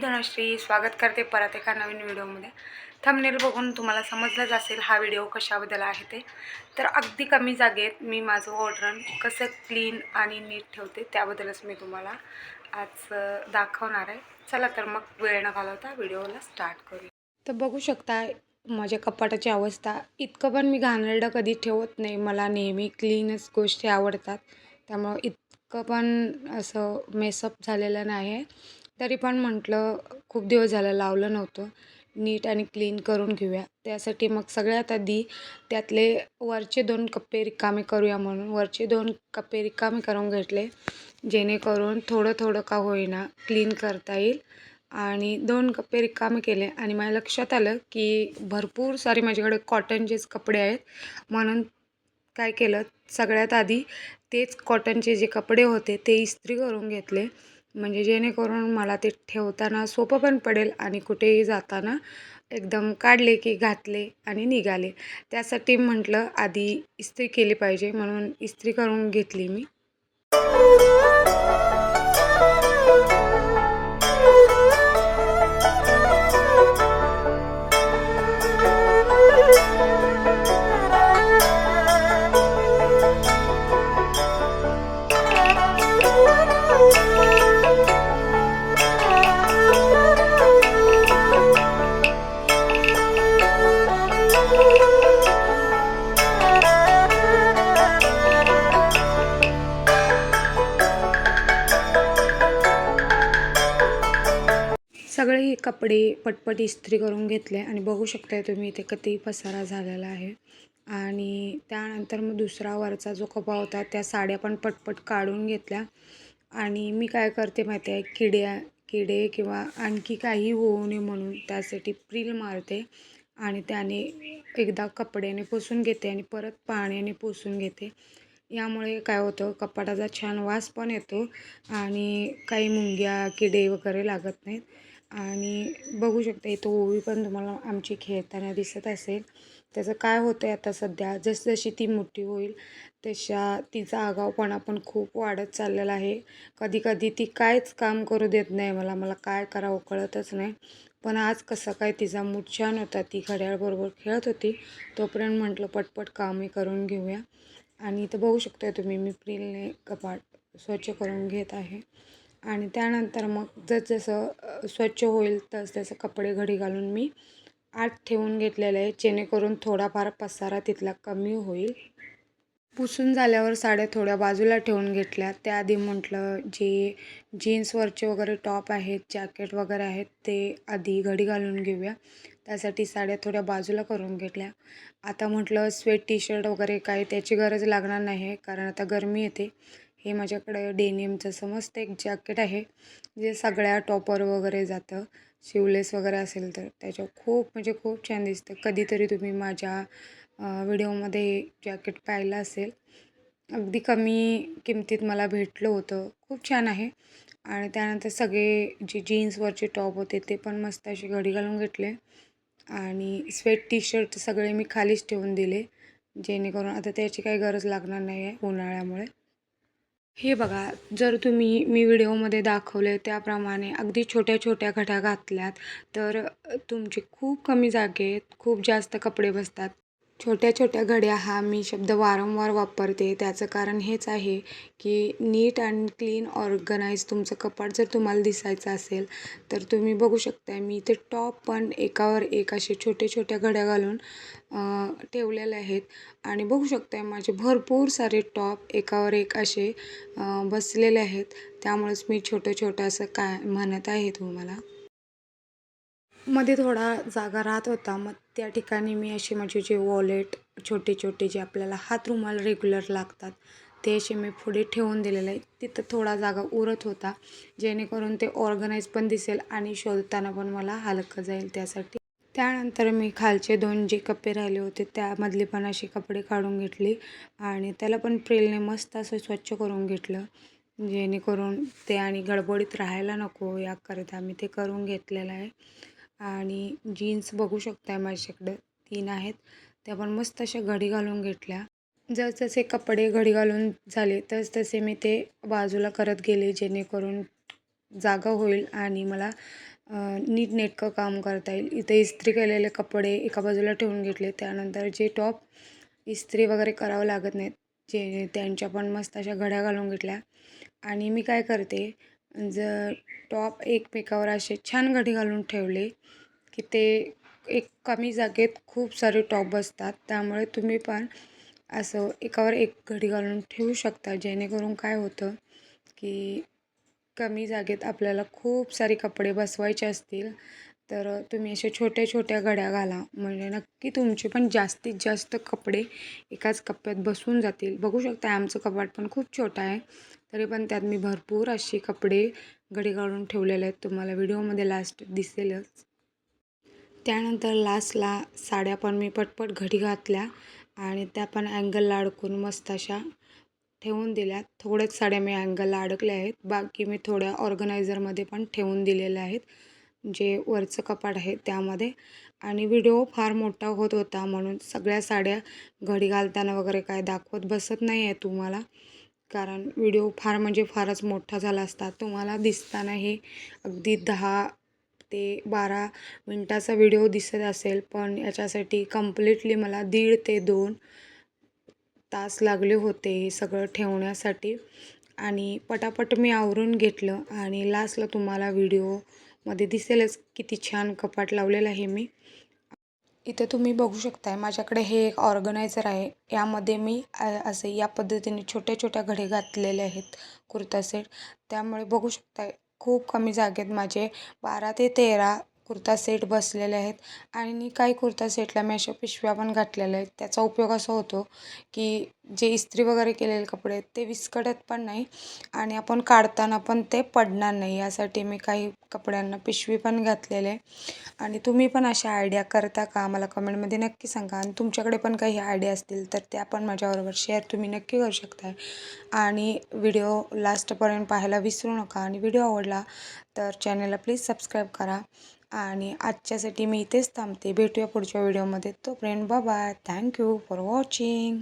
धनश्री स्वागत करते परत एका नवीन व्हिडिओमध्ये. थंबनेल बघून तुम्हाला समजलंच असेल हा व्हिडिओ कशाबद्दल आहे ते. तर अगदी कमी जागेत मी माझं ऑर्डरन कसं क्लीन आणि नीट ठेवते त्याबद्दलच मी तुम्हाला आज दाखवणार आहे. चला तर मग वेळ न घालवता व्हिडिओला स्टार्ट करू तर बघू शकता माझ्या कपाटाची अवस्था. इतकं पण मी घाणेरडं कधी ठेवत नाही. मला नेहमी क्लीनच गोष्टी आवडतात. त्यामुळं इतकं पण असं मेसअप झालेलं नाही आहे तरी पण म्हटलं खूप दिवस झालं लावलं नव्हतं. नीट आणि क्लीन करून घेऊया. त्यासाठी मग सगळ्यात आधी त्यातले वरचे दोन कप्पे रिकामे करूया म्हणून. वरचे दोन कप्पे रिकामे करून घेतले जेणेकरून थोडं थोडं का होईना क्लीन करता येईल. आणि दोन कप्पे रिकामे केले. आणि माझ्या लक्षात आलं की भरपूर सारे माझ्याकडे कॉटनचेच कपडे आहेत. म्हणून काय केलं सगळ्यात आधी तेच कॉटनचे जे कपडे होते ते इस्त्री करून घेतले. म्हणजे जेणेकरून मला ते ठेवताना सोपं पण पडेल आणि कुठेही जाताना एकदम काढले की घातले आणि निघाले. त्यासाठी म्हटलं आधी इस्त्री केली पाहिजे म्हणून इस्त्री करून घेतली मी. सगळेही कपडे पटपट इस्त्री करून घेतले आणि बघू शकताय तुम्ही इथे किती पसारा झालेला आहे. आणि त्यानंतर मग दुसरा वरचा जो कपा होता त्या साड्या पण पटपट काढून घेतल्या. आणि मी काय करते माहिती आहे किड्या किडे किंवा आणखी काही होऊ नये म्हणून त्यासाठी प्रिल मारते आणि त्याने एकदा कपड्याने पुसून घेते आणि परत पाण्याने पुसून घेते. यामुळे काय होतं कपाटाचा छान वास पण येतो आणि काही मुंग्या किडे वगैरे लागत नाहीत. आणि बघू शकता इथं ओवी पण तुम्हाला आमची खेळताना दिसत असेल. त्याचं काय होतं आहे आता सध्या जसजशी ती मोठी होईल तशा तिचा आगावपणा पण खूप वाढत चाललेला आहे. कधी कधी ती कायच काम करू देत नाही मला मला काय करावं कळतच नाही. पण आज कसं काय तिचा मूड छान होता ती घड्याळबरोबर खेळत होती तोपर्यंत म्हटलं पटपट कामे करून घेऊया. आणि इथं बघू शकता तुम्ही मी प्रिलने कपाट स्वच्छ करून घेत आहे. आणि त्यानंतर मग जसजसं स्वच्छ होईल तस तसं कपडे घडी घालून मी आत ठेवून घेतलेलं आहे जेणेकरून थोडाफार पसारा तिथला कमी होईल. पुसून झाल्यावर साड्या थोड्या बाजूला ठेवून घेतल्या. त्याआधी म्हटलं जे जीन्सवरचे वगैरे टॉप आहेत जॅकेट वगैरे आहेत ते आधी घडी घालून घेऊया. त्यासाठी साड्या थोड्या बाजूला करून घेतल्या. आता म्हटलं स्वेट टी शर्ट वगैरे काय त्याची गरज लागणार नाही आहे कारण आता गरमी येते. हे माझ्याकडे डेनियमचं समस्त एक जॅकेट आहे जे सगळ्या टॉपर वगैरे जातं. शिवलेस वगैरे असेल तर त्याच्या खूप म्हणजे खूप छान दिसतं. कधीतरी तुम्ही माझ्या व्हिडिओमध्ये जॅकेट पाहिलं असेल. अगदी कमी किमतीत मला भेटलं होतं. खूप छान आहे. आणि त्यानंतर सगळे जे जीन्सवरचे टॉप होते ते पण मस्त असे घडी घालून घेतले. आणि स्वेट टी शर्ट सगळे मी खालीच ठेवून दिले. जेणेकरून आता त्याची काही गरज लागणार नाही आहे उन्हाळ्यामुळे. हे बघा जर तुम्ही मी व्हिडिओमध्ये दाखवले त्याप्रमाणे अगदी छोट्या छोट्या घड्या घातल्यात तर तुमचे खूप कमी जागेत खूप जास्त कपडे बसतात. छोट्या छोट्या घड्या हा मी शब्द वारंवार वापरते. त्याचं कारण हेच आहे की नीट अँड क्लीन ऑर्गनाईज तुमचं कपाट जर तुम्हाला दिसायचं असेल तर तुम्ही बघू शकताय मी इथे टॉप पण एकावर एक असे छोटे छोट्या घड्या घालून ठेवलेले आहेत. आणि बघू शकताय माझे भरपूर सारे टॉप एकावर एक असे बसलेले आहेत. त्यामुळेच मी छोटं छोटं असं काय म्हणत आहे तुम्हाला. मध्ये थोडा जागा राहत होता. मग त्या ठिकाणी मी असे माझे जे वॉलेट छोटे छोटे जे आपल्याला हात रुमाल रेग्युलर लागतात ते असे मी पुढे ठेवून दिलेले आहे तिथं थोडा जागा उरत होता जेणेकरून ते ऑर्गनाईज पण दिसेल आणि शोधताना पण मला हलकं जाईल त्यासाठी. त्यानंतर मी खालचे दोन जे कप्पे राहिले होते त्यामधले पण असे कपडे काढून घेतले आणि त्याला पण प्रेलने मस्त असं स्वच्छ करून घेतलं. जेणेकरून ते आणि गडबडीत राहायला नको याकरिता मी ते करून घेतलेलं आहे. आणि जीन्स बघू शकताय माझ्याकडे. तीन आहेत. त्या पण मस्त अशा घडी घालून घेतल्या. जसजसे कपडे घडी घालून झाले तस तसे मी ते बाजूला करत गेले जेणेकरून जागा होईल आणि मला नीटनेटकं काम करता येईल. इथे इस्त्री केलेले कपडे एका बाजूला ठेवून घेतले. त्यानंतर जे टॉप इस्त्री वगैरे करावं लागत नाहीत जे त्यांच्या पण मस्त अशा घड्या घालून घेतल्या. आणि मी काय करते जर टॉप एकमेकावर असे छान घडी घालून ठेवले की ते एक कमी जागेत खूप सारे टॉप बसतात त्यामुळे तुम्ही पण असं एकावर एक घडी घालून ठेवू शकता. जेणेकरून काय होतं की कमी जागेत आपल्याला खूप सारे कपडे बसवायचे असतील तर तुम्ही अशा छोट्या छोट्या घड्या घाला. म्हणजे नक्की तुमचे पण जास्तीत जास्त कपडे एकाच कप्प्यात बसून जातील. बघू शकता आमचं कपाट पण खूप छोटं आहे. तरी पण त्यात मी भरपूर असे कपडे घडी काढून ठेवलेले आहेत. तुम्हाला व्हिडिओमध्ये लास्ट दिसेलच. त्यानंतर लास्टला साड्या पण मी पटपट घडी घातल्या आणि त्या पण अँगलला अडकून मस्त अशा ठेवून दिल्या थोड्याच साड्या मी अँगलला अडकल्या आहेत. बाकी मी थोड्या ऑर्गनायझरमध्ये पण ठेवून दिलेल्या आहेत. जे वरचं कपाट आहे त्यामध्ये. आणि व्हिडिओ फार मोठा होत होता म्हणून सगळ्या साड्या घडी घालताना वगैरे काय दाखवत बसत नाही आहे तुम्हाला. कारण व्हिडिओ फार म्हणजे फारच मोठा झाला असता. तुम्हाला दिसताना हे अगदी दहा ते बारा मिनटाचा व्हिडिओ दिसत असेल पण याच्यासाठी कम्प्लिटली मला दीड ते दोन तास लागले होते हे सगळं ठेवण्यासाठी. आणि पटापट मी आवरून घेतलं आणि लास्टला तुम्हाला व्हिडिओमध्ये दिसेलच किती छान कपाट लावलेलं आहे मी. इथे तुम्ही बघू शकताय माझ्याकडे हे एक ऑर्गनायझर आहे. यामध्ये मी असे या पद्धतीने छोट्या छोट्या घडे घातलेले आहेत कुर्ता सेट. त्यामुळे बघू शकताय खूप कमी जागेत माझे बारा ते तेरा कुर्ता सेट बसलेले आहेत आणि काही कुर्ता सेटला मी अशा पिशव्या पण घातलेल्या आहेत. त्याचा उपयोग असा होतो की जे इस्त्री वगैरे केलेले कपडे आहेत ते विस्कटत पण नाही आणि आपण काढताना पण ते पडणार नाही. यासाठी मी काही कपड्यांना पिशवी पण घातलेले आणि तुम्ही पण अशा आयडिया करता का? मला कमेंटमध्ये नक्की सांगा. आणि तुमच्याकडे पण काही आयडिया असतील तर त्या पण माझ्याबरोबर शेअर तुम्ही नक्की करू शकता आणि व्हिडिओ लास्टपर्यंत पाहायला विसरू नका. आणि व्हिडिओ आवडला तर चॅनलला प्लीज सबस्क्राईब करा. आणि आजच्यासाठी मी इथेच थांबते. भेटूया पुढच्या व्हिडिओमध्ये. तोपर्यंत बाय थँक्यू फॉर वॉचिंग